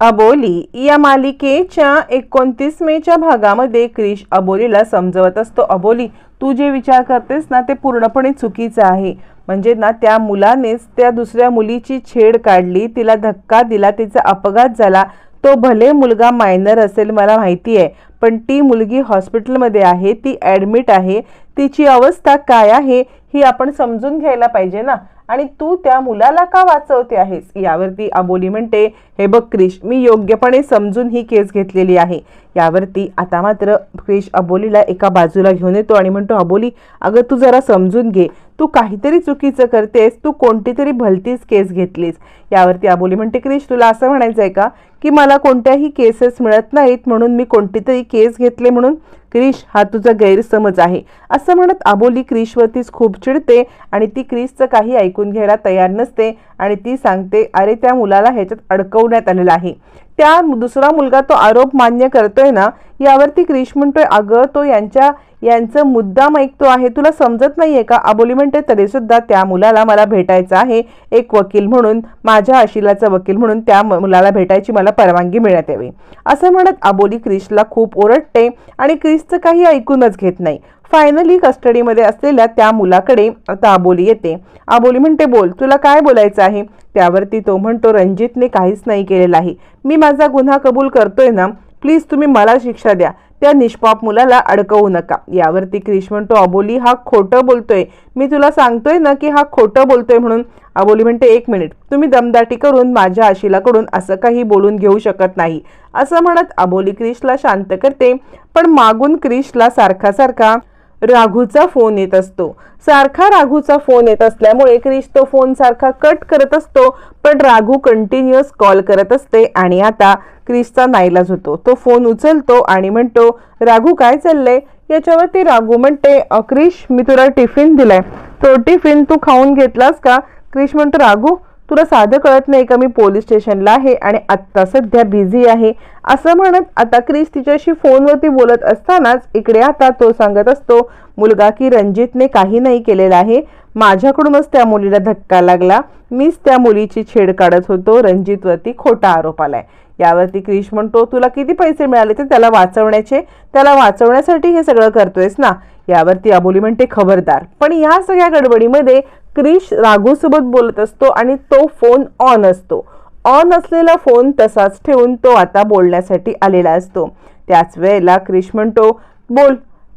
अबोली या मालिकेच्या एकोणतीस मेच्या भागामध्ये क्रिश अबोलीला समजवत असतो. अबोली तू जे विचार करतेस ना ते पूर्णपणे चुकीचं आहे. म्हणजे ना त्या मुलानेच त्या दुसऱ्या मुलीची छेड काढली तिला धक्का दिला तिचा अपघात झाला. तो भले मुलगा मायनर असेल मला माहिती आहे पण ती मुलगी हॉस्पिटलमध्ये आहे ती ॲडमिट आहे. तिची अवस्था काय आहे ही आपण समजून घ्यायला पाहिजे ना. आणि तू त्या मुलाला का वाचवते आहेस? यावरती अबोली म्हणते हे बघ क्रिश मी योग्यपणे समजून ही केस घेतलेली आहे. यावरती आता मात्र क्रिश अबोलीला एका बाजूला घेऊन येतो आणि म्हणतो अबोली अगं तू जरा समजून घे. तू काहीतरी चुकीचं करतेस तू कोणती तरी भलतीच केस घेतलीस. यावरती अबोली म्हणते क्रिश तुला असं म्हणायचं आहे का की मला कोणत्याही केसेस मिळत नाहीत म्हणून मी कोणती तरी केस घेतले म्हणून? क्रिश हा तुझा गैरसमज आहे. असं म्हणत आबोली क्रिशवरतीच खूप चिडते आणि ती क्रिशचं काही ऐकून घ्यायला तयार नसते आणि ती सांगते अरे त्या मुलाला ह्याच्यात अडकवण्यात आलेलं आहे. त्या दुसरा मुलगा तो आरोप मान्य करतोय ना यावरती क्रिश म्हणतोय अगं तो यांच्या यांचं मुद्दाम ऐकतो आहे. तुला समजत नाहीये का? आबोली म्हणते तरी सुद्धा त्या मुलाला मला भेटायचं आहे. एक वकील म्हणून माझ्या आशिलाचा वकील म्हणून त्या मुलाला भेटायची मला परवानगी मिळण्यात यावी. असं म्हणत आबोली क्रिशला खूप ओरडते आणि क्रिशचं काही ऐकूनच घेत नाही. फायनली कस्टडीमध्ये असलेल्या त्या मुलाकडे आता आबोली येते. आबोली म्हणते बोल तुला काय बोलायचं आहे? त्यावरती तो म्हणतो रणजितने काहीच नाही केलेलं आहे. मी माझा गुन्हा कबूल करतोय ना प्लीज तुम्ही मला शिक्षा द्या. त्या निष्पाप मुलाला अडकवू नका. यावरती क्रिश म्हणतो अबोली हा खोटं बोलतोय. मी तुला सांगतोय ना की हा खोटं बोलतोय म्हणून. अबोली म्हणते एक मिनिट. तुम्ही दमदाटी करून माझ्या आशिलाकडून असं काही बोलून घेऊ शकत नाही. असं म्हणत अबोली क्रिशला शांत करते. पण मागून क्रिशला सारखा सारखा राघूचा फोन येत असतो. सारखा राघूचा फोन येत असल्यामुळे क्रिश तो फोन सारखा कट करत असतो पण राघू कंटिन्युअस कॉल करत असते आणि आता क्रिशचा नाईलाज होतो. तो फोन उचलतो आणि म्हणतो राघू काय चाललंय? याच्यावरती राघू म्हणते क्रिश मी तुला टिफिन दिलाय. तो टिफिन तू खाऊन घेतलास का? क्रिश म्हणतो राघू तुला साधं कळत नाही का मी पोलीस स्टेशनला आहे आणि आत्ता सध्या बिझी आहे? असं म्हणत आता क्रिस तिच्याशी फोनवरती बोलत असतानाच इकडे आता तो सांगत असतो मुलगा की रणजितने काही नाही केलेला आहे. माझ्याकडूनच त्या मुलीला धक्का लागला. मीच त्या मुलीची छेड काढत होतो. रणजितवरती खोटा आरोप आलाय. यावरती क्रिश म्हणतो तुला किती पैसे मिळाले ते त्याला वाचवण्याचे? त्याला वाचवण्यासाठी हे सगळं करतोयस ना? यावरती अबोली म्हणते खबरदार. पण या सगळ्या गडबडीमध्ये क्रिश राघूसोबत बोलत असतो आणि तो फोन ऑन असतो. ऑन असलेला फोन तसाच ठेवून तो आता बोलण्यासाठी आलेला असतो. त्याच वेळेला क्रिश म्हणतो बोल.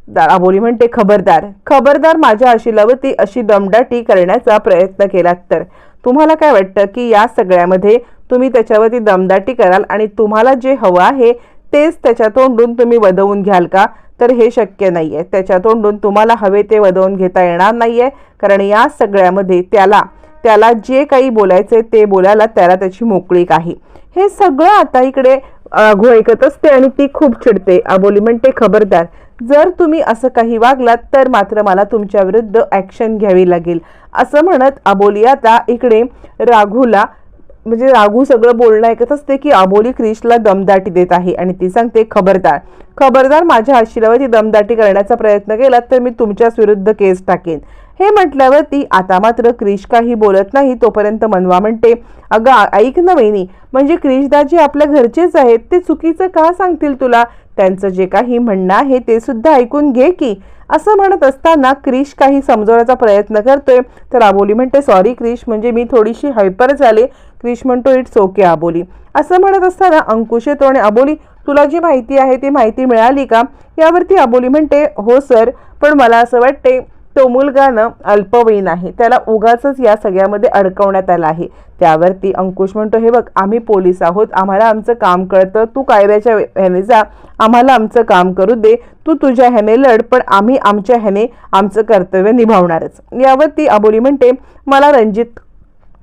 दाराबोली म्हणते खबरदार. खबरदार माझ्या आशिलावरती अशी दमदाटी करण्याचा प्रयत्न केलात तर. तुम्हाला काय वाटतं की या सगळ्यामध्ये तुम्ही त्याच्यावरती दमदाटी कराल आणि तुम्हाला जे हवं आहे तेच त्याच्या तोंडून तुम्ही वदवून घ्याल का? तर हे शक्य नाही आहे त्याच्या तोंडून तुम्हाला हवे ते वदवून घेता येणार नाही आहे कारण या सगळ्यामध्ये त्याला त्याला जे काही बोलायचं ते बोलायला त्याला त्याची मोकळीक आहे हे सगळं आता इकडे अघो ऐकत असते आणि ती खूप चिडते. अबोली म्हणते खबरदार जर तुम्ही असं काही वागलात तर मात्र मला तुमच्या विरुद्ध ॲक्शन घ्यावी लागेल. असं म्हणत अबोली आता इकडे राघूला म्हणजे राघू सगळं बोलणं ऐकत असते की अबोली क्रिशला दमदाटी देत आहे आणि ती सांगते खबरदार खबरदार माझ्या आशिलावरती दमदाटी करण्याचा प्रयत्न केला तर मी तुमच्याच विरुद्ध केस टाकेन. हे म्हटल्यावरती आता मात्र क्रिश काही बोलत नाही तोपर्यंत मनवा म्हणते अगं ऐक ना वहिनी म्हणजे क्रिशदाजी आपल्या घरचेच आहेत ते चुकीचं का सांगतील तुला? त्यांचं जे काही म्हणणं आहे ते सुद्धा ऐकून घे की असं म्हणत असताना क्रिश काही समजवण्याचा प्रयत्न करतोय. तर आबोली म्हणते सॉरी क्रिश म्हणजे मी थोडीशी हायपर झाले. क्रिश म्हणतो इट्स ओके आबोली. असं म्हणत असताना अंकुश येतो आणि आबोली तुला जी माहिती आहे ती माहिती मिळाली का? यावरती आबोली म्हणते हो सर पण मला असं वाटते तो मुलगा ना अल्पवयीन आहे. त्याला उगाच या सगळ्यामध्ये अडकवण्यात आला आहे. त्यावरती अंकुश म्हणतो हे बघ आम्ही पोलीस आहोत. आम्हाला आमचं काम कळतं. तू कायद्याच्या ह्याने जा. आम्हाला आमचं काम करू दे. तू तुझ्या ह्याने लढ पण आम्ही आमच्या ह्याने आमचं कर्तव्य निभावणारच. यावरती अबोली म्हणते मला रणजित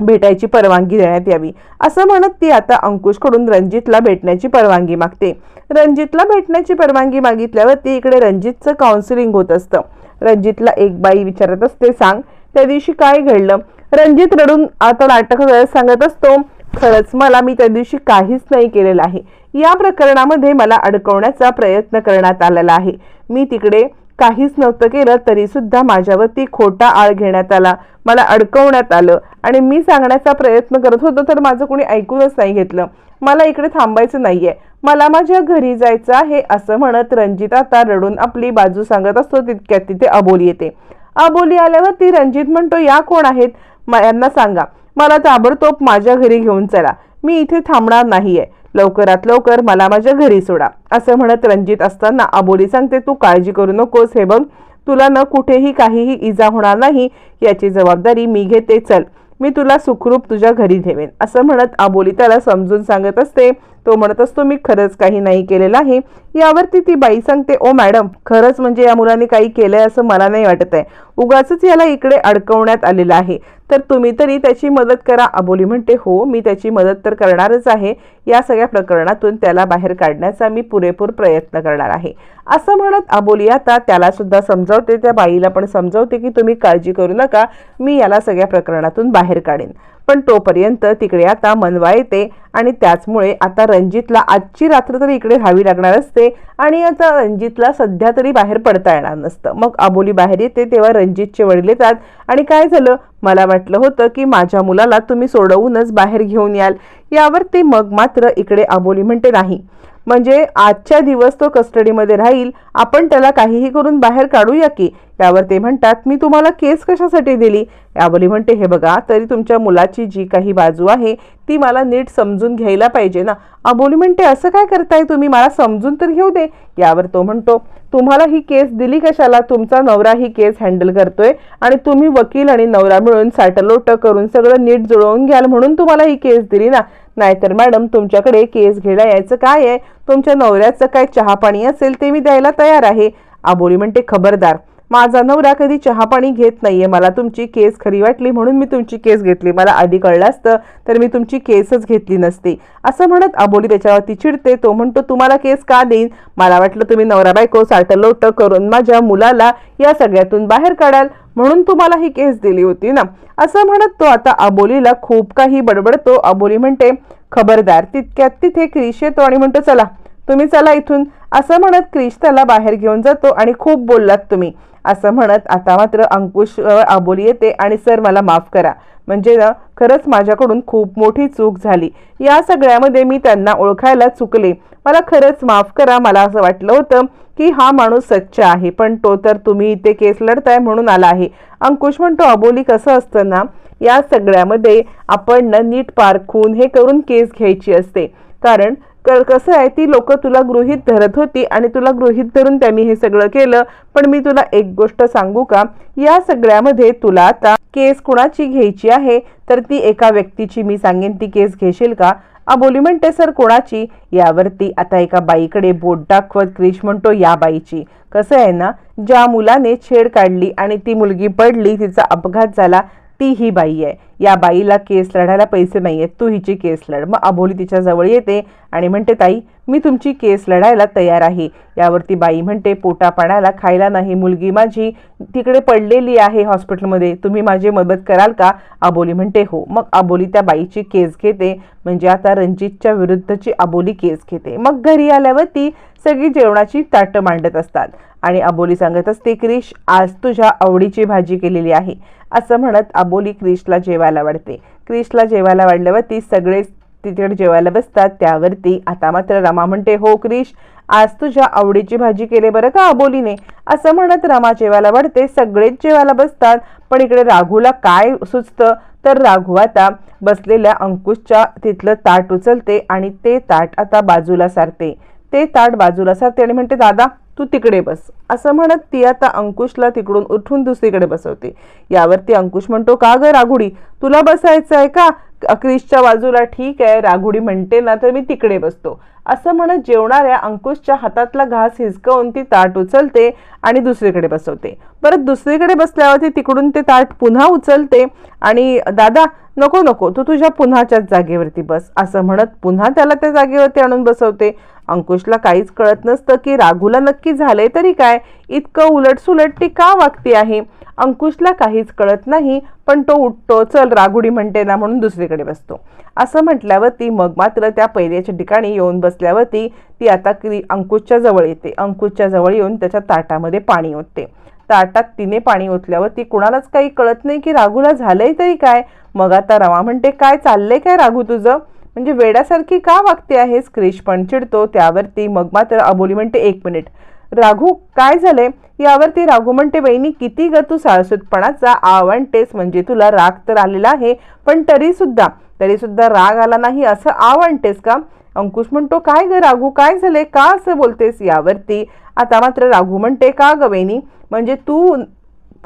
भेटायची परवानगी देण्यात यावी. असं म्हणत ती आता अंकुशकडून रणजितला भेटण्याची परवानगी मागते. रणजितला भेटण्याची परवानगी मागितल्यावर ती इकडे रणजितचं काउन्सिलिंग होत असतं. रणजितला एक बाई विचारत असते सांग त्या दिवशी काय घडलं? रणजित रडून आता नाटक सांगत असतो खरंच मला मी त्या दिवशी काहीच नाही केलेलं आहे. या प्रकरणामध्ये मला अडकवण्याचा प्रयत्न करण्यात आलेला आहे. मी तिकडे काहीच नव्हतं केलं तरी सुद्धा माझ्यावरती खोटा आळ घेण्यात आला. मला अडकवण्यात आलं आणि मी सांगण्याचा प्रयत्न करत होतो तर माझं कोणी ऐकूनच नाही घेतलं. मला इकडे थांबायचं नाहीये. मला माझ्या घरी जायचं आहे असं म्हणत रणजित आता रडून आपली बाजू सांगत असतो तितक्यात तिथे अबोली येते. अबोली आल्यावर ती रणजित म्हणतो या कोण आहेत? यांना सांगा. मला ताबडतोब माझ्या घरी घेऊन चला. मी इथे थांबणार नाहीये. लवकरात लवकर मला माझ्या घरी सोडा. असं म्हणत रणजित असताना अबोली सांगते तू काळजी करू नकोस हे बघ तुला न कुठेही काहीही इजा होणार नाही याची जबाबदारी मी घेते चल मी तुला सुखरूप तुझ्या घरी ठेवेन. असं म्हणत आबोली त्याला समजून सांगत असते तो म्हणत असतो मी खरंच काही नाही केलेलं आहे. यावरती ती बाई सांगते ओ मॅडम खरंच म्हणजे या मुलाने काही केलंय असं मला नाही वाटत आहे. उगाच याला इकडे अडकवण्यात आलेलं आहे. तर तुम्ही तरी त्याची मदत करा. अबोली म्हणते हो मी त्याची मदत तर करणारच आहे. या सगळ्या प्रकरणातून त्याला बाहेर काढण्याचा मी पुरेपूर प्रयत्न करणार आहे. असं म्हणत अबोली आता त्याला सुद्धा समजावते त्या बाईला पण समजावते की तुम्ही काळजी करू नका. मी याला सगळ्या प्रकरणातून बाहेर काढेन. पण तोपर्यंत तिकडे आता मनवा येते आणि त्याचमुळे आता रणजितला आजची रात्र तरी इकडे राहावी लागणार असते आणि आता रणजितला सध्या तरी बाहेर पडता येणार नसतं. मग आबोली बाहेर येते तेव्हा रणजितचे वडील येतात आणि काय झालं? मला वाटलं होतं की माझ्या मुलाला तुम्ही सोडवूनच बाहेर घेऊन याल. यावर ते मग मात्र इकडे आबोली म्हणते नाही म्हणजे आजच्या दिवस तो कस्टडीमध्ये राहील आपण त्याला काहीही करून बाहेर काढूया की? यावर ते म्हणतात मी तुम्हाला केस कशासाठी दिली? यावली म्हणते हे बघा तरी तुमच्या मुलाची जी काही बाजू आहे ती मला नीट समजून घ्यायला पाहिजे ना. अबोली म्हणते असं काय करताय तुम्ही? मला समजून तर घेऊ दे. यावर तो म्हणतो तुम्हाला ही केस दिली कशाला? तुमचा नवरा ही केस हँडल करतोय आणि तुम्ही वकील आणि नवरा मिळून साटलोट करून सगळं नीट जुळवून घ्याल म्हणून तुम्हाला ही केस दिली ना. नाहीतर मॅडम तुमच्याकडे केस घ्यायला यायचं काय आहे? तुमच्या नवऱ्याचं काय चहा पाणी असेल ते मी द्यायला तयार आहे. आबोली म्हणते खबरदार. माझा नवरा कधी चहा पाणी घेत नाहीये. मला तुमची केस खरी वाटली म्हणून मी तुमची केस घेतली. मला आधी कळलं असतं तर मी तुमची केसच घेतली नसती. असं म्हणत आबोली त्याच्यावरती चिडते. तो म्हणतो तुम्हाला केस का देईन? मला वाटलं तुम्ही नवरा बायको साठलोट करून माझ्या मुलाला या सगळ्यातून बाहेर काढाल. म्हणून तुम्हाला ही केस दिली होती ना. असं म्हणत तो आता अबोलीला खूप काही बडबडतो. अबोली म्हणते खबरदार तितक्यात तिथे क्रिश येतो आणि म्हणतो चला तुम्ही चला इथून. असं म्हणत क्रिश त्याला बाहेर घेऊन जातो आणि खूप बोललात तुम्ही. असं म्हणत आता मात्र अंकुश आबोली येते आणि सर मला माफ करा. म्हणजे ना खरंच माझ्याकडून खूप मोठी चूक झाली. या सगळ्यामध्ये मी त्यांना ओळखायला चुकले. मला खरंच माफ करा मला असं वाटलं होतं की हा माणूस सच्चा आहे पण तो तर तुम्ही इथे केस लढताय म्हणून आला आहे. अंकुश म्हणतो अबोली कसं असतं ना या सगळ्यामध्ये आपण ना नीट पारखून हे करून केस घ्यायची असते. कारण कसं आहे ती लोक तुला गृहीत धरत होती आणि तुला गृहीत धरून त्यांनी हे सगळं केलं. पण मी तुला एक गोष्ट सांगू का? या सगळ्यामध्ये तुला आता केस कुणाची घ्यायची आहे? तर ती एका व्यक्तीची. मी सांगेन ती केस घेशील का? अबोली म्हणते सर कोणाची? यावरती आता एका बाईकडे बोट दाखवत क्रिश म्हणतो या बाईची. कसं आहे ना ज्या मुलाने छेड काढली आणि ती मुलगी पडली तिचा अपघात झाला ती ही बाई आहे. या बाईला केस लढायला पैसे नाही आहेत तू हिची केस लढ. मग अबोली तिच्याजवळ येते आणि म्हणते ताई मी तुमची केस लढायला तयार आहे. यावरती बाई म्हणते पोटा पाण्याला खायला नाही मुलगी माझी तिकडे पडलेली आहे हॉस्पिटलमध्ये. तुम्ही माझी मदत कराल का? अबोली म्हणते हो. मग अबोली त्या बाईची केस घेते. म्हणजे आता रणजितच्या विरुद्धची अबोली केस घेते. मग घरी आल्यावर ती सगळी जेवणाची ताटं मांडत असतात. आणि अबोली सांगत असते क्रिश आज तुझ्या आवडीची भाजी केलेली आहे. असं म्हणत अबोली क्रिशला जेवायला वाढते. क्रिशला जेवायला वाढल्यावरती सगळेच सगळे तिकडे जेवायला बसतात. त्यावरती आता मात्र रमा म्हणते हो क्रिश आज तुझ्या आवडीची भाजी केली बरं का अबोलीने? असं म्हणत रमा जेवायला वाढते. सगळेच जेवायला बसतात. पण इकडे राघूला काय सुचतं? तर राघू आता बसलेल्या अंकुशच्या तिथलं ताट उचलते आणि ते ताट आता बाजूला सारते. ते ताट बाजूला सारते आणि म्हणते दादा तू तिकडे बस. असं म्हणत ती आता अंकुशला तिकडून उठून दुसरीकडे बसवते. यावरती अंकुश म्हणतो का ग राघुडी? तुला बसायचं आहे का? क्रिशच्या बाजूला ठीक आहे राघुडी म्हणते ना तर मी तिकडे बसतो. असं म्हणत जेवणाऱ्या अंकुशच्या हातातला घास हिसकवून ती ताट उचलते आणि दुसरीकडे बसवते. परत दुसरीकडे बसल्यावरती तिकडून ते ताट पुन्हा उचलते आणि दादा नको नको तू तुझ्या पुन्हाच्याच जागेवरती बस. असं म्हणत पुन्हा त्याला त्या जागेवरती आणून बसवते. अंकुशला काहीच कळत नसतं की राघूला नक्की झालंय तरी काय? इतकं उलटसुलट ती का वागते आहे? अंकुशला काहीच कळत नाही पण तो उठतो चल राघुडी म्हणते ना म्हणून दुसरीकडे बसतो. असं म्हटल्यावरती मग मात्र त्या पैऱ्याच्या ठिकाणी येऊन बसल्यावरती ती आता क्री अंकुशच्या जवळ येते. अंकुशच्या जवळ येऊन त्याच्या ताटामध्ये पाणी ओतते. ताटात तिने पाणी ओतल्यावरती कुणालाच काही कळत नाही की राघूला झालंय तरी काय? मग आता रवा म्हणते काय चाललंय काय राघू तुझं? म्हणजे वेड्यासारखी का वागते आहेस? क्रिश पण चिडतो. त्यावरती मग मात्र अबोली म्हणते एक मिनिट. राघू काय झालंय? यावरती राघू म्हणते बहिणी किती ग तू साळसूतपणाचा आवणतेस म्हणजे तुला राग तर आलेला आहे पण तरी सुद्धा तरी सुद्धा राग आला नाही असं आवणतेस का? अंकुश म्हणतो काय ग राघू? काय झालंय? का असं बोलतेस यावरती? आता मात्र राघू म्हणते का ग वहिनी? म्हणजे तू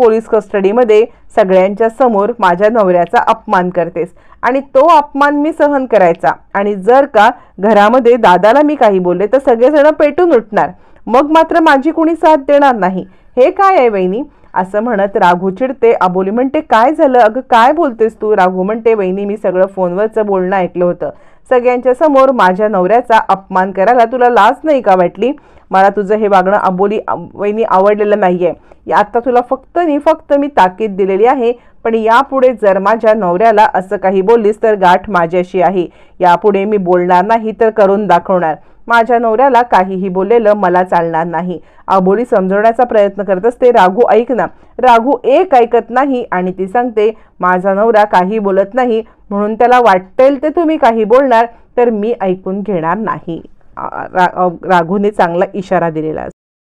पोलीस कस्टडीमध्ये सगळ्यांच्या समोर माझ्या नवऱ्याचा अपमान करतेस. आणि तो अपमान मी सहन करायचा. आणि जर का घरामध्ये दादाला मी काही बोलले तर सगळेजण पेटून उठणार. मग मात्र माझी कुणी साथ देणार नाही. हे काय आहे वहिनी? असं म्हणत राघू चिडते. अबोली म्हणते काय झालं? अगं काय बोलतेस तू? राघू म्हणते वहिनी मी सगळं फोनवरचं बोलणं ऐकलं होतं. सगळ्यांच्या समोर माझ्या नवऱ्याचा अपमान करायला तुला लाज नाही का वाटली? मला तुझं हे वागणं अबोली वहिनी आवडलेलं नाही आहे आत्ता तुला फक्त आणि फक्त मी ताकीद दिलेली आहे पण यापुढे जर माझ्या नवऱ्याला असं काही बोललीस तर गाठ माझ्याशी आहे. यापुढे मी बोलणार नाही तर करून दाखवणार. माझ्या नवऱ्याला काहीही बोललेलं मला चालणार नाही. आबोली समजवण्याचा प्रयत्न करत असते राघू ऐक ना. राघू एक ऐकत नाही आणि ती सांगते माझा नवरा काही बोलत नाही म्हणून त्याला वाटेल ते तुम्ही काही बोलणार तर मी ऐकून घेणार नाही. रा- राघूने चांगला इशारा दिलेला